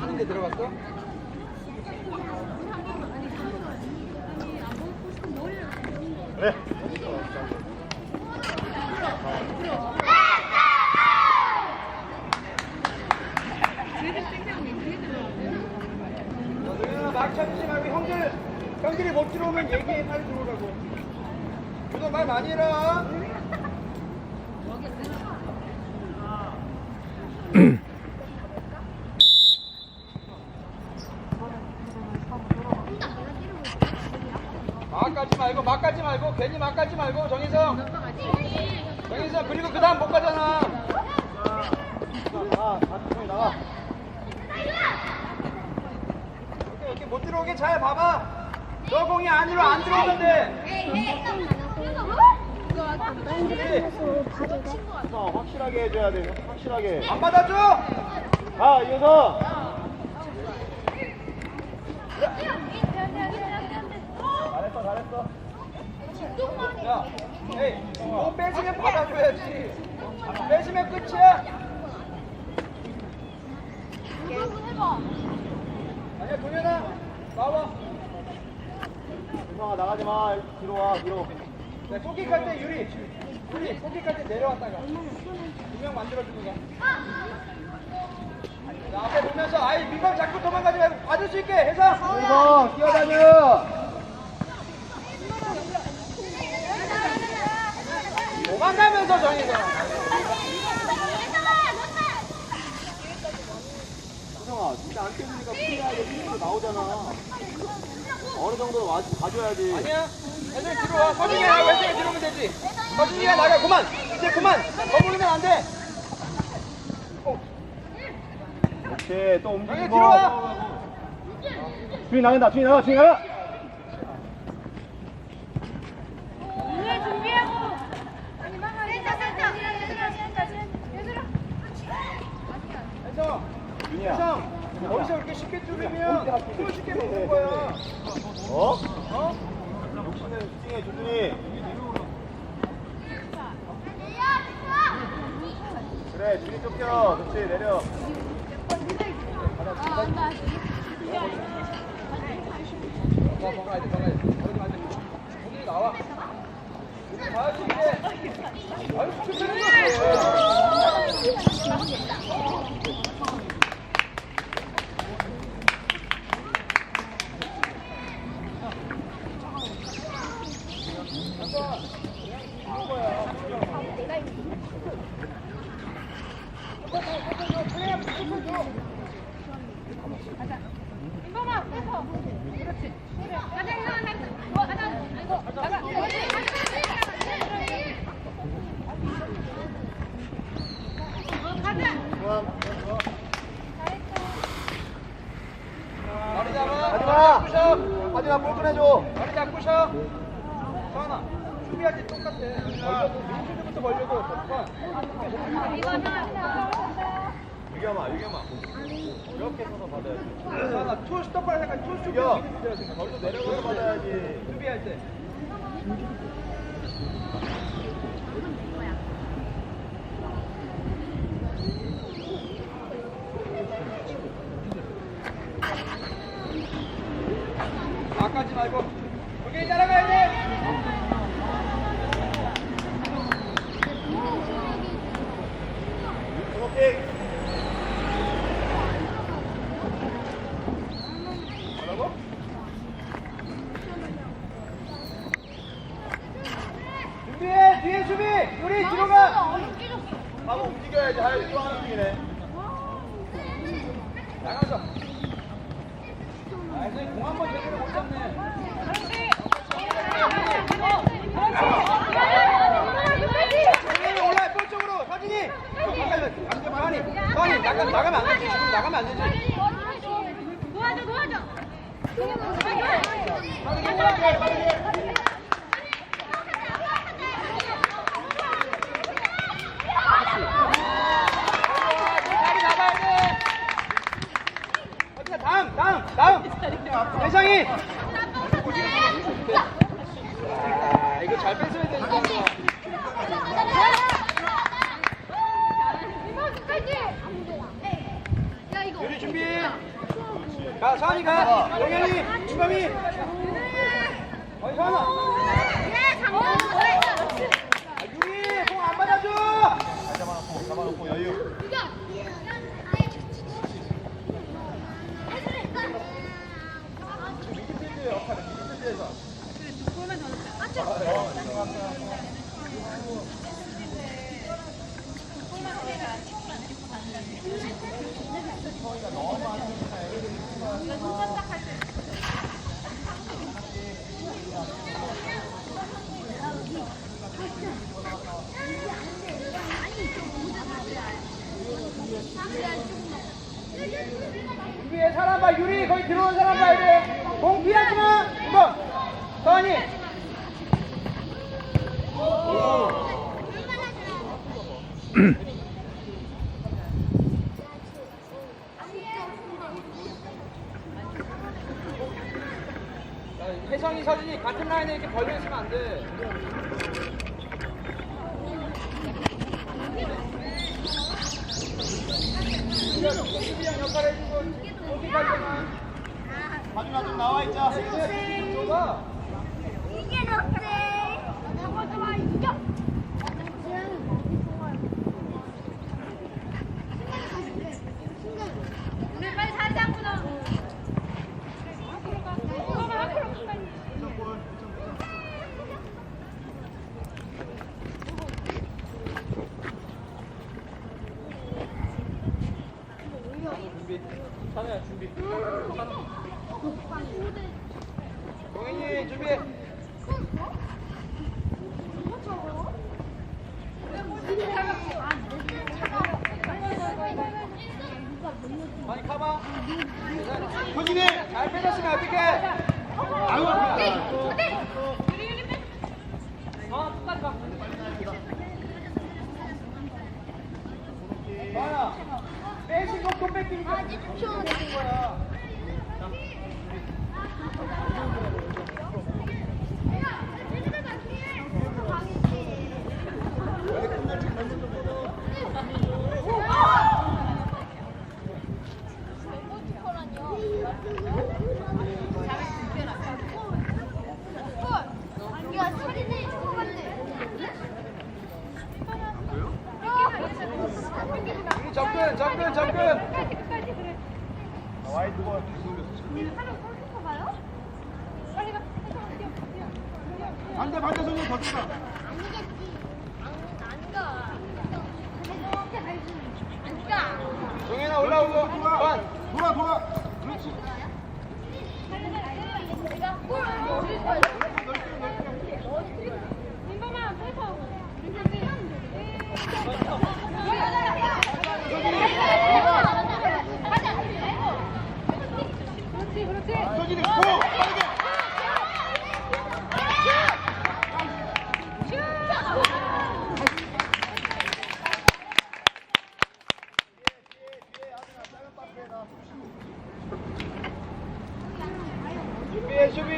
치는 데 들어갔어? 그래. 막 참지 말고 형들 형들이 못 들어오면 얘기해 빨리 들어오라고 너말 많이 해라 막 가지 말고 막 가지 말고 괜히 막 가지 말고 정희성 정희성 그리고 그 다음 못 가잖아 나가. 나가. 나가. 이렇게, 못 들어오게 잘 봐봐 저 공이 안으로 안 들어오는데 어, 확실하게 해줘야 돼. 확실하게. 안 받아줘 가, 이어서. 잘했어, 잘했어. 야, 에이, 너 뺏으면 받아줘야지. 뺏으면 끝이야. 아니야, 동현아, 나와. 유성아, 나가지 마. 뒤로 와, 뒤로. 야, 소킥할 때 유리, 유리, 소킥할 때 내려왔다가 두명 만들어주는 거. 자, 앞에 보면서 아이 민감 자꾸 도망가지 말고 받을 수 있게 해서. 유성, 뛰어다녀. 도망가면서 정해서. 유성아, 진짜 안 프리하게 뛰는 거 나오잖아. 어느 정도 와, 가줘야지. 아니야. 애들 들어와. 서준이가 왼쪽에 들어오면 되지. 서준이가 나가. 그만. 이제 그만. 거부르면 안 돼. 어. 오케이, 또 움직이고. 들어와. 주인 나간다, 주인 나가, 주인 나가. 해서. 준 형, 거기서 이렇게 쉽게 뚫으면 또 쉽게 먹는 거야. 어? 어? 욕심내는 슈팅해, 준준이. 그래, 준이 쫓겨. 그렇지, 내려. 와, 막아야 돼, 막아야 돼. 그러지 안 돼. 오늘 나와. 가야지, 이제. 아유, 머리 잡아. 머리 잡고 하지마, 볼 꺼내줘. 머리 잡고 쉬어. 서하나, 수비할 때 똑같아. 벌려도, 민수부터 벌려도 똑같아. 유겸아, 유겸아. 이렇게 서서 받아야지. 서하나, 투 스톱할 생각, 투 스톱. 야. 거기서 내려가서 받아야지. 수비할 때. 나가지 말고 여기 따라가야 돼. 오케이. 뭐라고? 준비해 뒤에 수비 우리 뒤로 가 바로 움직여야지. 하여 또 하나 움직이네. 나가서 아 이제 공 한번 제대로 못 잡네 서진이 올라 볼 쪽으로 서진이 나가 나가면 안 되지 지금 나가면 안 되지 도와줘 도와줘 빨리 돼 어디가 다음 다음 다음 대상이 아, 이거 잘 뺏어야 되는데 야 이거 유리 준비. 가, 서한이 가. 영현이. 어이, 서한아. 예, 장군. 아, 유리, 공 안 받아줘. 잡아놓고 잡아놓고 여유. 미드필드 역할은 미드필드에서. 준비해, 사람 봐. 유리, 거기 들어온 사람 봐야 돼. 공 피하지 마. 이거. 서한이. 야, 혜성이, 서진이 같은 라인에 이렇게 벌려 있으면 안 돼. 수비형 역할 해주고 어디까지나 마지막 좀 나와 있자. 줘봐. 이게 넉대. 저거 좋아 이겨. 우리 빨리 자리 잡고 나. 앞으로 가. 앞으로 가. 앞으로 가. 빨리. 준비. 찬우야 준비. 동현이 준비. 많이 가봐. 효진이. 잘 빼줬으면 어떡해. 아유. 어, 끝까지 가. 마야, 빼신 것도 뺏 기니까 아. 우리. 반대 반대 손이 더 들어. 동현아 올라오고. 돌아. 반. 돌아 돌아. 그렇지. 그렇지, 그렇지. 효진이 고. 빠르게. 준비해, 수비.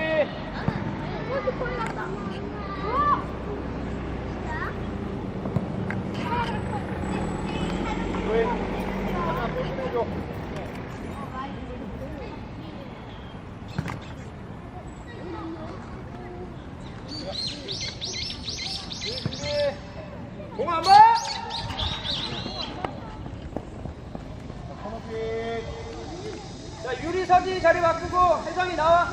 왜? 하나 빼줘. 준비. 공안 봐. 자, 유리 서진이 자리 바꾸고 혜성이 나와.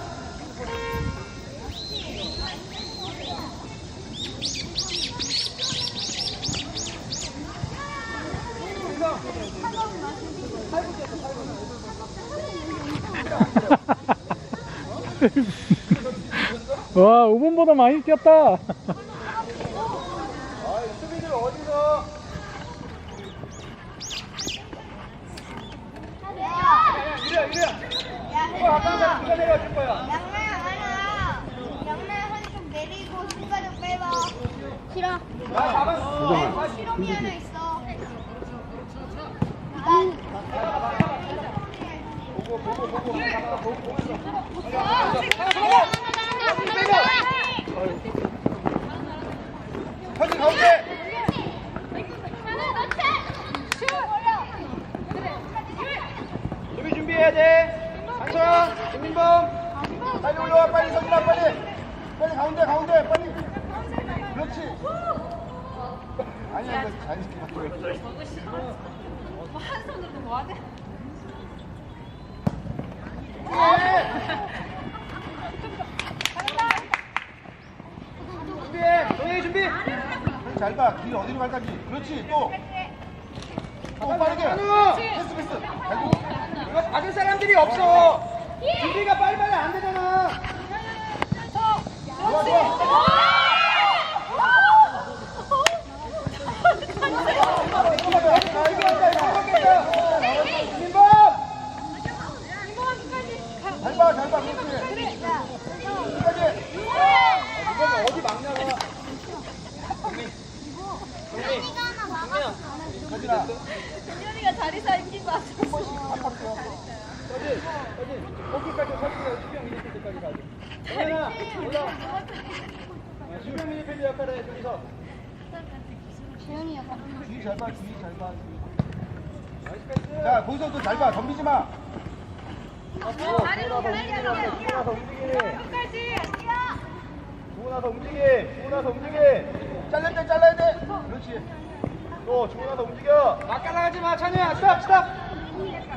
와, 5분보다 많이 뛰었다. 아, 수비들 어디서? 유리야, 유리야. 사람 누가 내려줄? 양나야 아니야. 양나야 한쪽 내리고 순간을 빼봐. 싫어. 나 잡았어. 실험이 하나 있어. 수비 올라와야 돼. 김민범. 빨리 올라와 빨리 서준아 빨리 빨리 가운데 가운데 빨리 그렇지 아니야 이거 자연스럽게 바꿔 준비해. 동현이 준비. 잘봐길 어디로 갈 건지 그렇지 또또 빠르게 한우. 패스 패스 아이고 이거 받을 사람들이 없어. 준비가 빨리빨리 안 되잖아. 준현이가 자리 살기 봐. 서진, 서진. 거기까지 서진이 수비형 미니필 때까지 가야 돼. 동현아, 올라. 수비형 미니필 역할을 해, 저기서. 재현이가 주의 잘 봐 주의 잘 봐 나이스 패스. 자 거기서 또 잘 봐 덤비지 마 다리로 가야 주고 나서 움직이네. 끝까지. 주고 나서 움직이. 주고 나서 움직이. 잘라야 돼 잘라야 돼 그렇지 또 주고 나서 움직여. 막 깔라가지 마, 찬우야. 스탑, 스탑.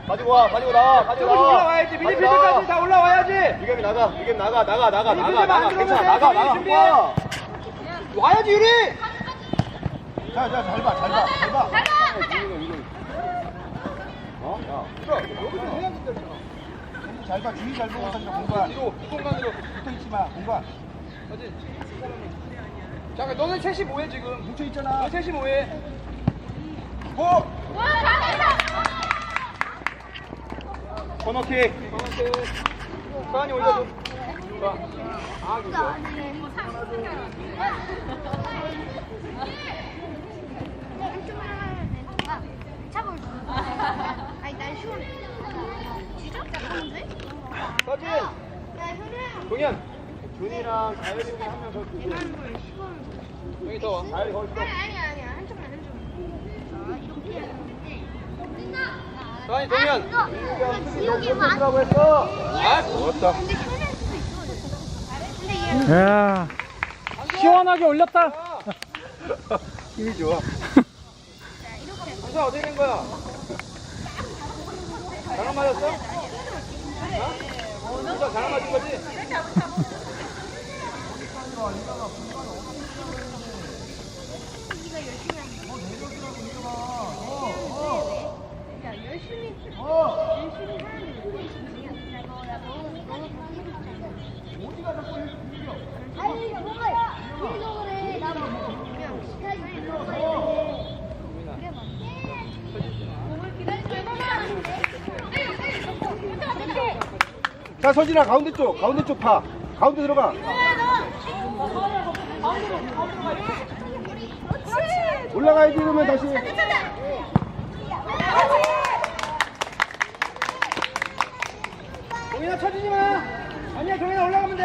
가지고 와, 가지고 나와, 가지고 나와. 올라와야지. 미니필드까지 다 올라와야지. 유겸이 나가 유겸 나가 나가 나가 나가 나가 만들어도 괜찮아 돼. 나가 나가 준비해. 와. 와야지, 유리. 자 자 잘 봐 잘 봐 잘 봐 어? 야, 여기서 해야지, 때잖아. 잘 봐 주의 잘 보고 서준아 공간 뒤로, 뒷공간으로. 붙어 있지 마 공간 서진. 잠깐, 너는 셋이 뭐해, 지금? 뭉쳐 있잖아 너 셋이 뭐해? 고! 와, 잘했어. 코너킥 서한이 올려줘. 좋아. 아, 이거. 아니 난 시원해. 진짜? 잘하는데? 서진, 야 현우야. 동현. 준이랑 가열이 중에 한명 더 주세요 여기 더 와. 가열이 거기 아니 아니 아니야 한쪽만 한쪽만. 아 이렇게 서한이, 동현. 아, 이거 이거 지우개 만. 라고 했어 아, 좋았다. 근데 현우일 수도 있어. 근데 얘는 야 시원하게 올렸다 힘이 좋아 한사 어떻게 된 거야? 잘못 맞았어? 어? 잘못 맞은 거지? 야 열심히 열심히 하는 야 너야 너는 너는 어디가 자꾸 아니 뭐가 그래서 그래 나 그냥 시간이 들어가야 돼 그래 봐 몸을 기다리지 자 서진아 가운데 쪽 가운데 쪽 파. 가운데 들어가. 올라가야지 그러면 다시 동현아 쳐주지 마! 아니야 동현아 올라가면 돼!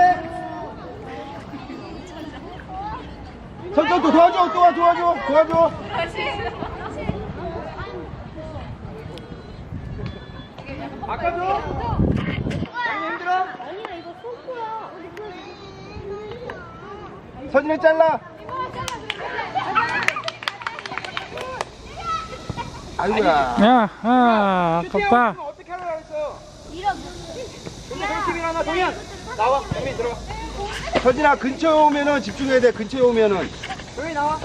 선선 또 도와줘 또 도와줘 도와줘 바꿔줘! 동현이 힘들어? 아니야 이거 소스야 서진이 잘라 아이고야 야 아, 아깝다 슈팅하고 어떻게 하려고 했어? 이런 동현 동팀이 하나 동현! 나와. 동현이 들어가. 서진아 근처에 오면은 집중해야 돼. 근처에 오면은. 동현이 나와.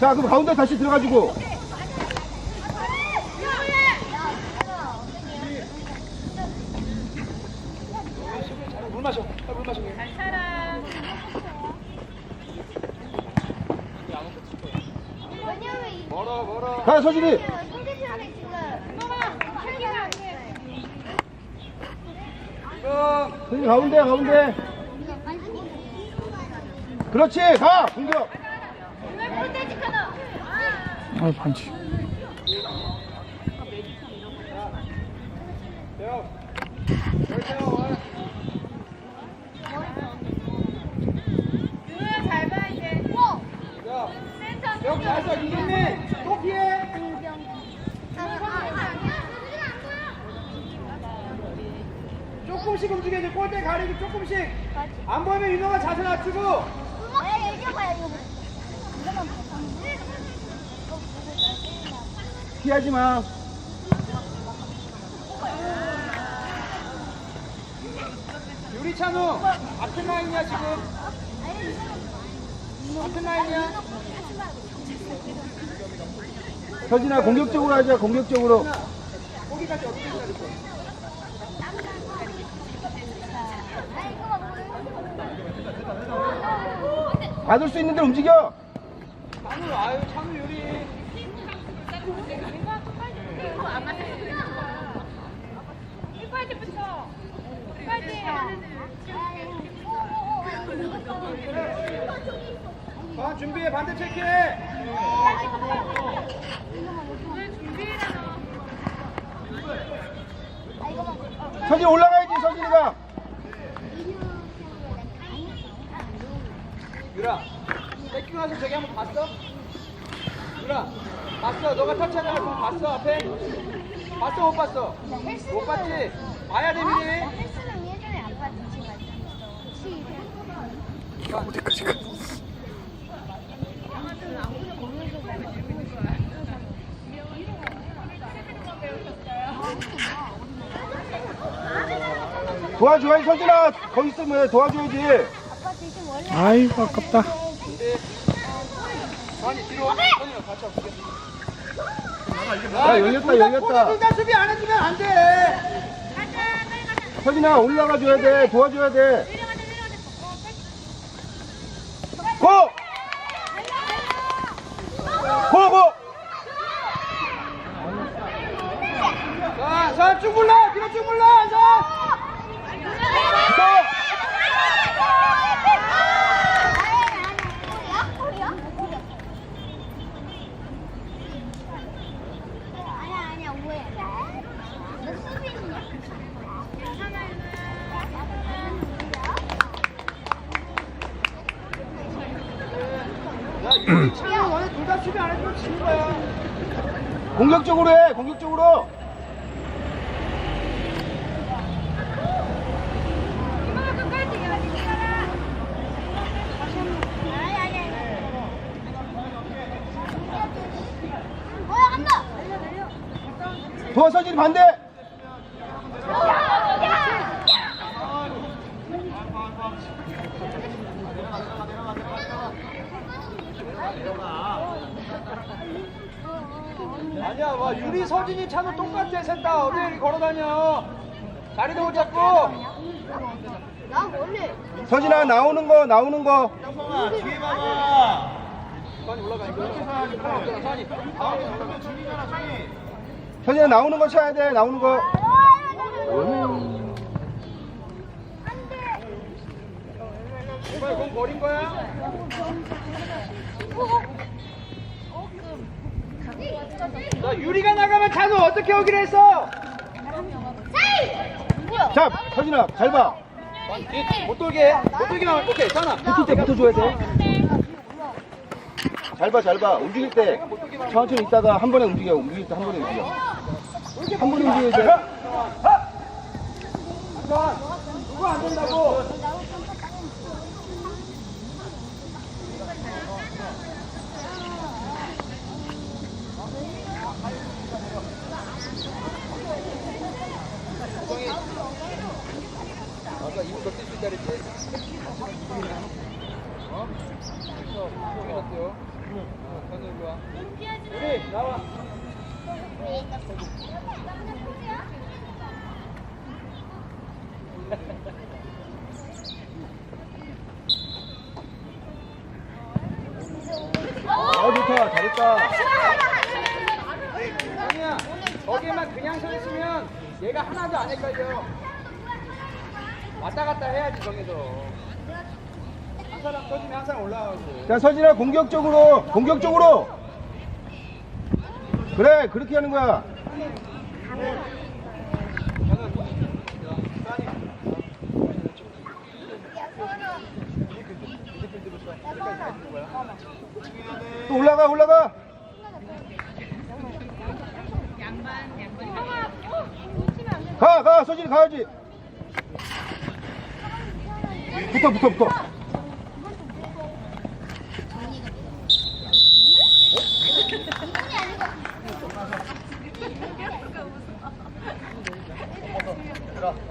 자 그럼 가운데 다시 들어가지고. 물 마셔. 물 멀어. 가 서진이 상대편에 지금 혈기가 안 돼. 서진이 가운데 가운데. 그렇지 가 공격. 아 반지 여기 여기 와서 이기면 또 피해 조금씩 움직여야 돼. 골대 가리기 조금씩. 안 보이면 윤호가 자세 낮추고. 에 얘기해봐요 이거. 이거만. 피하지 마. 유리찬우 같은 라인이야 지금. 같은 라인이야. 서진아 공격적으로 하자 공격적으로. 거기까지 어떻게 기다렸어? 아 이거만 보여. 받을 수 있는 데 움직여. 찬우 아유 찬우 유리. 자 준비해 반대 체크해. 서진 올라가야지 서진이가. 유라, 뺏기고 나서 저기 한번 봤어? 유라, 봤어? 너가 터치하는 거 봤어 앞에? 봤어 못 봤어? 못 봤지? 봐야 돼 미리. 헬스는 예전에 아빠 같이 갔어. 어디까지 가? 도와줘야지 서진아. 거기 있으면 도와줘야지. 아이고 아깝다. 근데 아니 뒤로 선이랑 같이 할게. 야, 열렸다, 열렸다. 둘다 수비 안 해주면 안 돼. 서진아 올라가 줘야 돼. 도와줘야 돼. 고! 고! 고! 자, 자, 쭉 불러. 뒤로 쭉 불러. 자. 아니야 아니야 오해. 너 수빈이야? 야, 유리 찬우 너네 둘 다 수비 안 해주면 지는 거야. 공격적으로 해. 공격적으로. 아니 아니 아니. 뭐야 간다. 도와 서진 반대. 아니야, 와 유리 서진이 찬우 똑같아 셋다 어디 이렇게 걸어다녀. 자리도 못 잡고. 나 원래 서진아 나오는 거 나오는 거. 선이 올라가니까. 선이. 서진아 나오는 거 쳐야 돼. 나오는 거. 정말 공 버린 거야? 자, 유리가 나가면 찬우 어떻게 오기로 했어? 자 서진아 잘 봐. 뒤, 못 돌게. 못 돌기만 오케이, 찬아. 붙을 때 붙어줘야 돼. 잘 봐, 잘 봐. 움직일 때 천천히 있다가 한 번에 움직여. 움직일 때 한 번에 움직여. 한 번에 움직여야 돼. 자, 누구 안 된다고? 아까 더뛸수 있다 그랬지? 어? 그래서 여기 넣었대요. 어, 와. 우리 나와. 어, 좋다. 잘했다. 아니야. 거기에만 그냥 서 있으면 얘가 하나도 안 헷갈려. 왔다 갔다 해야지 정해서. 한 사람 터지면 한 사람 올라가고. 자, 서진아 공격적으로. 공격적으로. 그래, 그렇게 하는 거야. 또 올라가, 올라가. 가, 가, 서진이 가야지. 붙어, 붙어, 붙어. 들어.